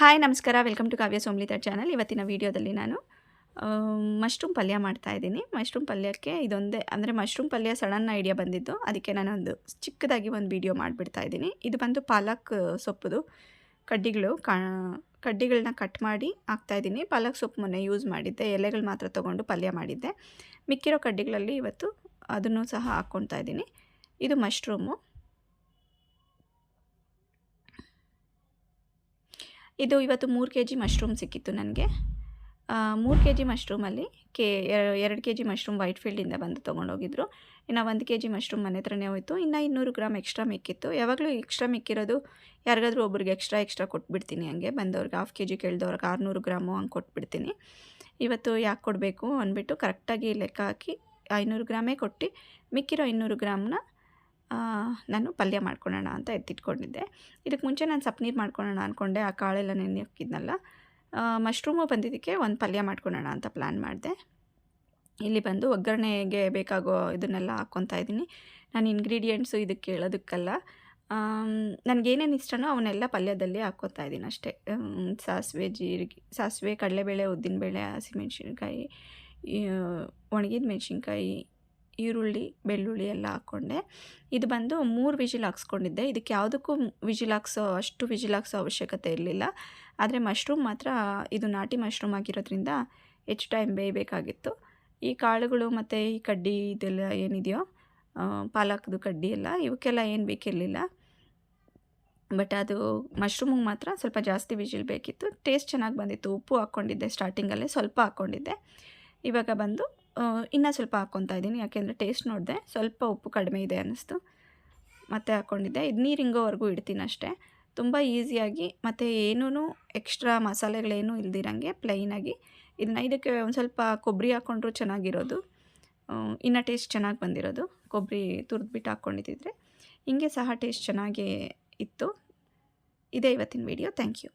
Hi, ನಮಸ್ಕಾರ. Welcome to Kavya Somlita channel ಇವತ್ತಿನ ವಿಡಿಯೋದಲ್ಲಿ ನಾನು ಮಶ್ರೂಮ್ ಪಲ್ಯ ಮಾಡ್ತಾ ಇದ್ದೀನಿ. ಮಶ್ರೂಮ್ ಪಲ್ಯಕ್ಕೆ ಇದೊಂದೇ, ಅಂದರೆ ಮಶ್ರೂಮ್ ಪಲ್ಯ ಸಡನ್ ಐಡಿಯಾ ಬಂದಿದ್ದು, ಅದಕ್ಕೆ ನಾನು ಒಂದು ಚಿಕ್ಕದಾಗಿ ಒಂದು ವೀಡಿಯೋ ಮಾಡಿಬಿಡ್ತಾ ಇದ್ದೀನಿ. ಇದು ಬಂದು ಪಾಲಕ್ ಸೊಪ್ಪುದು. ಕಡ್ಡಿಗಳು ಕಡ್ಡಿಗಳನ್ನ ಕಟ್ ಮಾಡಿ ಹಾಕ್ತಾಯಿದ್ದೀನಿ ಪಾಲಕ್ ಸೊಪ್ಪು ಮೊನ್ನೆ ಯೂಸ್ ಮಾಡಿದ್ದೆ. ಎಲೆಗಳು ಮಾತ್ರ ತೊಗೊಂಡು ಪಲ್ಯ ಮಾಡಿದ್ದೆ. ಮಿಕ್ಕಿರೋ ಕಡ್ಡಿಗಳಲ್ಲಿ ಇವತ್ತು ಅದನ್ನು ಸಹ ಹಾಕ್ಕೊಳ್ತಾ ಇದ್ದೀನಿ. ಇದು ಮಶ್ರೂಮು ಇದು ಇವತ್ತು ಮೂರು ಕೆ ಜಿ ಮಶ್ರೂಮ್ ಸಿಕ್ಕಿತ್ತು ನನಗೆ. ಮೂರು ಕೆ ಜಿ ಮಶ್ರೂಮಲ್ಲಿ ಕೆ ಎರಡು ಕೆ ಜಿ ಮಶ್ರೂಮ್ ವೈಟ್ ಫೀಲ್ಡಿಂದ ಬಂದು ತೊಗೊಂಡೋಗಿದ್ರು. ಇನ್ನು ಒಂದು ಕೆ ಜಿ ಮಶ್ರೂಮ್ ಮನೆ ಹತ್ರನೇ ಹೋಯಿತು. ಇನ್ನು ಇನ್ನೂರು ಗ್ರಾಮ್ ಎಕ್ಸ್ಟ್ರಾ ಮಿಕ್ಕಿತ್ತು. ಯಾವಾಗಲೂ ಎಕ್ಸ್ಟ್ರಾ ಮಿಕ್ಕಿರೋದು ಯಾರಿಗಾದ್ರೂ ಒಬ್ರಿಗೆ ಎಕ್ಸ್ಟ್ರಾ ಎಕ್ಸ್ಟ್ರಾ ಕೊಟ್ಬಿಡ್ತೀನಿ ಹಂಗೆ. ಬಂದವ್ರಿಗೆ ಹಾಫ್ ಕೆ ಜಿ ಕೇಳಿದವ್ರಿಗೆ ಆರುನೂರು ಗ್ರಾಮು ಹಂಗೆ ಕೊಟ್ಬಿಡ್ತೀನಿ. ಇವತ್ತು ಯಾಕೆ ಕೊಡಬೇಕು ಅಂದ್ಬಿಟ್ಟು ಕರೆಕ್ಟಾಗಿ ಲೆಕ್ಕ ಹಾಕಿ ಐನೂರು ಗ್ರಾಮೇ ಕೊಟ್ಟು ಮಿಕ್ಕಿರೋ ಇನ್ನೂರು ಗ್ರಾಮ್ನ ನಾನು ಪಲ್ಯ ಮಾಡ್ಕೊಳ್ಳೋಣ ಅಂತ ಎತ್ತಿಟ್ಕೊಂಡಿದ್ದೆ. ಇದಕ್ಕೆ ಮುಂಚೆ ನಾನು ಸಪ್ನೀರು ಮಾಡ್ಕೊಳ್ಳೋಣ ಅಂದ್ಕೊಂಡೆ ಆ ಕಾಳೆಲ್ಲ ನೆನೆ ಹಾಕಿದ್ನಲ್ಲ ಮಶ್ರೂಮು ಬಂದಿದ್ದಕ್ಕೆ ಒಂದು ಪಲ್ಯ ಮಾಡ್ಕೊಳ್ಳೋಣ ಅಂತ ಪ್ಲ್ಯಾನ್ ಮಾಡಿದೆ. ಇಲ್ಲಿ ಬಂದು ಒಗ್ಗರಣೆಗೆ ಬೇಕಾಗೋ ಇದನ್ನೆಲ್ಲ ಹಾಕ್ಕೊತಾ ಇದ್ದೀನಿ. ನಾನು ಇಂಗ್ರೀಡಿಯೆಂಟ್ಸು ಇದಕ್ಕೆ ಹೇಳೋದಕ್ಕಲ್ಲ. ನನಗೇನೇನು ಇಷ್ಟನೋ ಅವನ್ನೆಲ್ಲ ಪಲ್ಯದಲ್ಲಿ ಹಾಕ್ಕೊತಾ ಇದ್ದೀನಿ ಅಷ್ಟೇ. ಸಾಸಿವೆ, ಜೀರಿಗೆ, ಸಾಸಿವೆ, ಕಡಲೆಬೇಳೆ, ಉದ್ದಿನಬೇಳೆ, ಹಸಿಮೆಣ್ಸಿನ್ಕಾಯಿ ಒಣಗಿದ ಮೆಣಸಿನ್ಕಾಯಿ ಈರುಳ್ಳಿ, ಬೆಳ್ಳುಳ್ಳಿ ಎಲ್ಲ ಹಾಕ್ಕೊಂಡೆ ಇದು ಬಂದು ಮೂರು ವಿಜಿಲ್ ಹಾಕ್ಸ್ಕೊಂಡಿದ್ದೆ. ಇದಕ್ಕೆ ಯಾವುದಕ್ಕೂ ವಿಜಿಲ್ ಹಾಕ್ಸೋ ಅಷ್ಟು ವಿಜಿಲ್ ಹಾಕ್ಸೋ ಅವಶ್ಯಕತೆ ಇರಲಿಲ್ಲ. ಆದರೆ ಮಶ್ರೂಮ್ ಮಾತ್ರ ಇದು ನಾಟಿ ಮಶ್ರೂಮ್ ಆಗಿರೋದ್ರಿಂದ ಹೆಚ್ಚು ಟೈಮ್ ಬೇಯಬೇಕಾಗಿತ್ತು. ಈ ಕಾಳುಗಳು ಮತ್ತು ಈ ಕಡ್ಡಿ ಇದೆಲ್ಲ ಏನಿದೆಯೋ ಪಾಲಕ್ದು ಕಡ್ಡಿ ಎಲ್ಲ, ಇವಕ್ಕೆಲ್ಲ ಏನು ಬೇಕಿರಲಿಲ್ಲ. ಬಟ್ ಅದು ಮಶ್ರೂಮಿಗೆ ಮಾತ್ರ ಸ್ವಲ್ಪ ಜಾಸ್ತಿ ವಿಜಿಲ್ ಬೇಕಿತ್ತು. ಟೇಸ್ಟ್ ಚೆನ್ನಾಗಿ ಬಂದಿತ್ತು. ಉಪ್ಪು ಹಾಕ್ಕೊಂಡಿದ್ದೆ ಸ್ಟಾರ್ಟಿಂಗಲ್ಲೇ, ಸ್ವಲ್ಪ ಹಾಕ್ಕೊಂಡಿದ್ದೆ. ಇವಾಗ ಬಂದು ಇನ್ನೂ ಸ್ವಲ್ಪ ಹಾಕ್ಕೊತಾ ಇದ್ದೀನಿ. ಯಾಕೆಂದರೆ ಟೇಸ್ಟ್ ನೋಡಿದೆ, ಸ್ವಲ್ಪ ಉಪ್ಪು ಕಡಿಮೆ ಇದೆ ಅನ್ನಿಸ್ತು. ಮತ್ತೆ ಹಾಕ್ಕೊಂಡಿದ್ದೆ ಇದು ನೀರು ಹಿಂಗೋವರೆಗೂ ಇಡ್ತೀನಿ ಅಷ್ಟೇ. ತುಂಬ ಈಸಿಯಾಗಿ, ಮತ್ತು ಏನೂ ಎಕ್ಸ್ಟ್ರಾ ಮಸಾಲೆಗಳೇನೂ ಇಲ್ದಿರಂಗೆ ಪ್ಲೈನಾಗಿ ಇದನ್ನ ಇದಕ್ಕೆ ಒಂದು ಸ್ವಲ್ಪ ಕೊಬ್ಬರಿ ಹಾಕ್ಕೊಂಡ್ರೂ ಚೆನ್ನಾಗಿರೋದು. ಇನ್ನು ಟೇಸ್ಟ್ ಚೆನ್ನಾಗಿ ಬಂದಿರೋದು. ಕೊಬ್ಬರಿ ತುರಿದ್ಬಿಟ್ಟು ಹಾಕ್ಕೊಂಡಿದ್ದಿದ್ರೆ ಹಿಂಗೆ ಸಹ ಟೇಸ್ಟ್ ಚೆನ್ನಾಗೇ ಇತ್ತು. ಇದೇ ಇವತ್ತಿನ ವಿಡಿಯೋ ಥ್ಯಾಂಕ್ ಯು